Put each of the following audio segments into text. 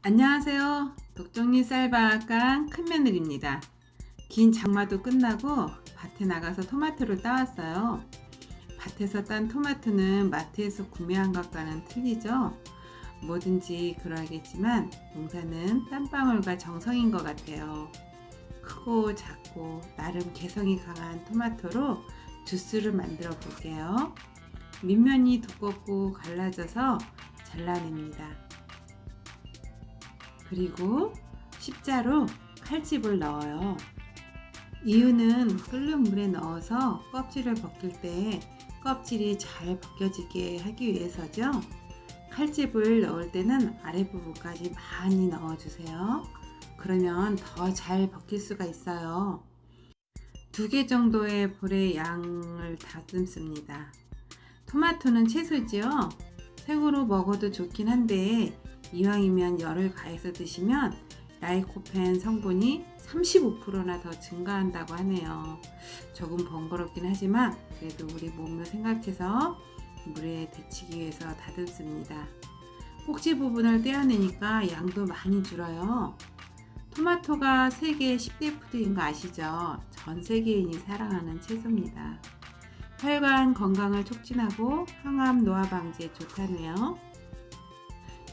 안녕하세요. 독종리 쌀바강 큰며느리입니다. 긴 장마도 끝나고 밭에 나가서 토마토를 따왔어요. 밭에서 딴 토마토는 마트에서 구매한 것과는 틀리죠. 뭐든지 그러하겠지만 농사는 땀방울과 정성인 것 같아요. 크고 작고 나름 개성이 강한 토마토로 주스를 만들어 볼게요. 밑면이 두껍고 갈라져서 잘라냅니다. 그리고 십자로 칼집을 넣어요. 이유는 끓는 물에 넣어서 껍질을 벗길 때 껍질이 잘 벗겨지게 하기 위해서죠. 칼집을 넣을 때는 아랫부분까지 많이 넣어주세요. 그러면 더 잘 벗길 수가 있어요. 두 개 정도의 볼의 양을 다듬습니다. 토마토는 채소지요. 생으로 먹어도 좋긴 한데 이왕이면 열을 가해서 드시면 라이코펜 성분이 35%나 더 증가한다고 하네요. 조금 번거롭긴 하지만 그래도 우리 몸을 생각해서 물에 데치기 위해서 다듬습니다. 꼭지 부분을 떼어내니까 양도 많이 줄어요. 토마토가 세계 10대 푸드인 거 아시죠? 전 세계인이 사랑하는 채소입니다. 혈관 건강을 촉진하고 항암 노화 방지에 좋다네요.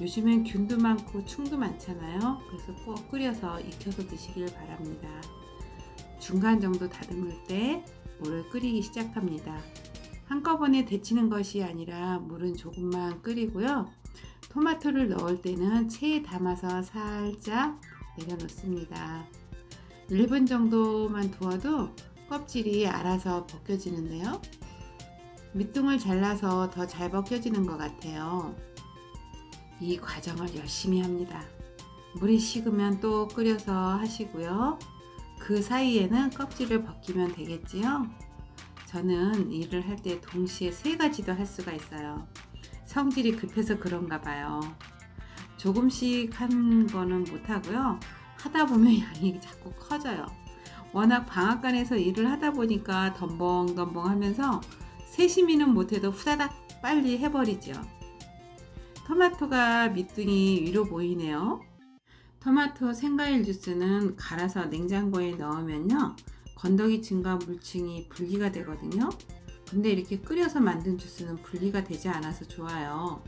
요즘엔 균도 많고 충도 많잖아요. 그래서 꼭 끓여서 익혀서 드시길 바랍니다. 중간 정도 다듬을 때 물을 끓이기 시작합니다. 한꺼번에 데치는 것이 아니라 물은 조금만 끓이고요. 토마토를 넣을 때는 체에 담아서 살짝 내려놓습니다. 1분 정도만 두어도 껍질이 알아서 벗겨지는데요. 밑둥을 잘라서 더 잘 벗겨지는 것 같아요. 이 과정을 열심히 합니다. 물이 식으면 또 끓여서 하시고요. 그 사이에는 껍질을 벗기면 되겠지요. 저는 일을 할 때 동시에 세 가지도 할 수가 있어요. 성질이 급해서 그런가 봐요. 조금씩 한 거는 못하고요. 하다 보면 양이 자꾸 커져요. 워낙 방앗간에서 일을 하다 보니까 덤벙덤벙 하면서 세심히는 못해도 후다닥 빨리 해버리죠. 토마토가 밑둥이 위로 보이네요. 토마토 생과일 주스는 갈아서 냉장고에 넣으면요. 건더기 층과 물층이 분리가 되거든요. 근데 이렇게 끓여서 만든 주스는 분리가 되지 않아서 좋아요.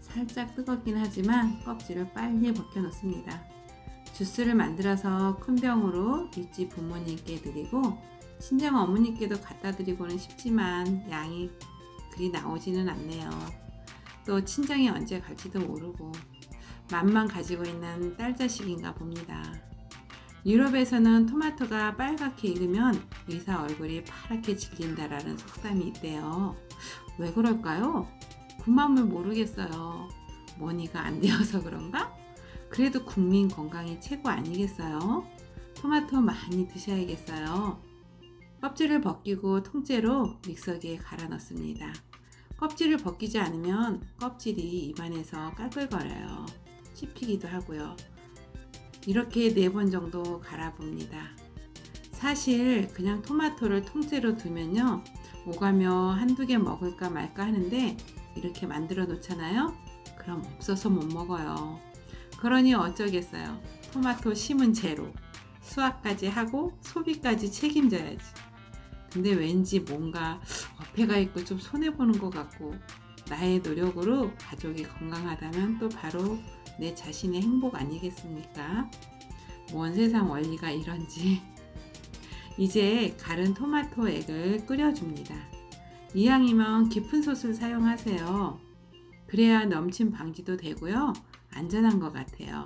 살짝 뜨겁긴 하지만 껍질을 빨리 벗겨 놓습니다. 주스를 만들어서 큰 병으로 윗집 부모님께 드리고 친정 어머니께도 갖다 드리고는 싶지만 양이 그리 나오지는 않네요. 또 친정이 언제 갈지도 모르고 맘만 가지고 있는 딸 자식인가 봅니다. 유럽에서는 토마토가 빨갛게 익으면 의사 얼굴이 파랗게 질린다라는 속담이 있대요. 왜 그럴까요? 그 마음을 모르겠어요. 머니가 안 되어서 그런가? 그래도 국민 건강이 최고 아니겠어요? 토마토 많이 드셔야겠어요. 껍질을 벗기고 통째로 믹서기에 갈아 넣습니다. 껍질을 벗기지 않으면 껍질이 입안에서 깔끌거려요. 씹히기도 하고요. 이렇게 네 번 정도 갈아봅니다. 사실 그냥 토마토를 통째로 두면요. 오가며 한두 개 먹을까 말까 하는데 이렇게 만들어 놓잖아요. 그럼 없어서 못 먹어요. 그러니 어쩌겠어요. 토마토 심은 제로. 수확까지 하고 소비까지 책임져야지. 근데 왠지 뭔가 어폐가 있고 좀 손해보는 것 같고 나의 노력으로 가족이 건강하다면 또 바로 내 자신의 행복 아니겠습니까? 뭔 세상 원리가 이런지. 이제 갈은 토마토 액을 끓여줍니다. 이왕이면 깊은 솥을 사용하세요. 그래야 넘침 방지도 되고요. 안전한 것 같아요.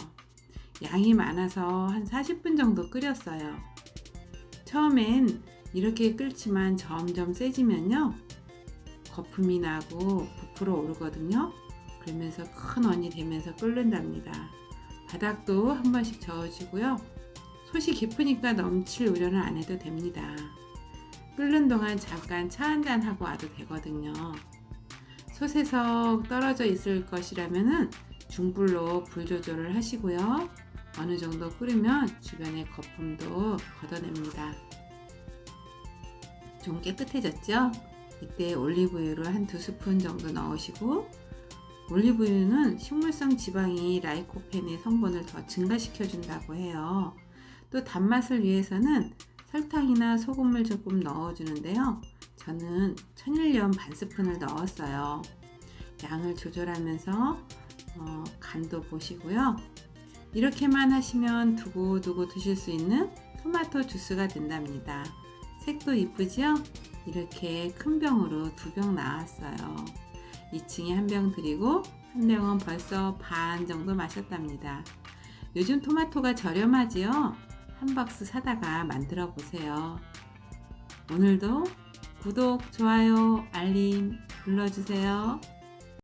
양이 많아서 한 40분 정도 끓였어요. 처음엔 이렇게 끓지만 점점 세지면요. 거품이 나고 부풀어 오르거든요. 그러면서 큰 원이 되면서 끓는답니다. 바닥도 한 번씩 저어주고요. 솥이 깊으니까 넘칠 우려는 안 해도 됩니다. 끓는 동안 잠깐 차 한 잔 하고 와도 되거든요. 솥에서 떨어져 있을 것이라면 중불로 불 조절을 하시고요. 어느 정도 끓으면 주변의 거품도 걷어냅니다. 좀 깨끗해졌죠? 이때 올리브유를 한 두 스푼 정도 넣으시고 올리브유는 식물성 지방이 라이코펜의 성분을 더 증가시켜 준다고 해요. 또 단맛을 위해서는 설탕이나 소금을 조금 넣어주는데요. 저는 천일염 반 스푼을 넣었어요. 양을 조절하면서 어, 간도 보시고요. 이렇게만 하시면 두고두고 드실 수 있는 토마토 주스가 된답니다. 색도 이쁘죠? 이렇게 큰 병으로 두 병 나왔어요. 2층에 한 병 드리고 한 병은 벌써 반 정도 마셨답니다. 요즘 토마토가 저렴하지요? 한 박스 사다가 만들어 보세요. 오늘도 구독, 좋아요, 알림 눌러주세요.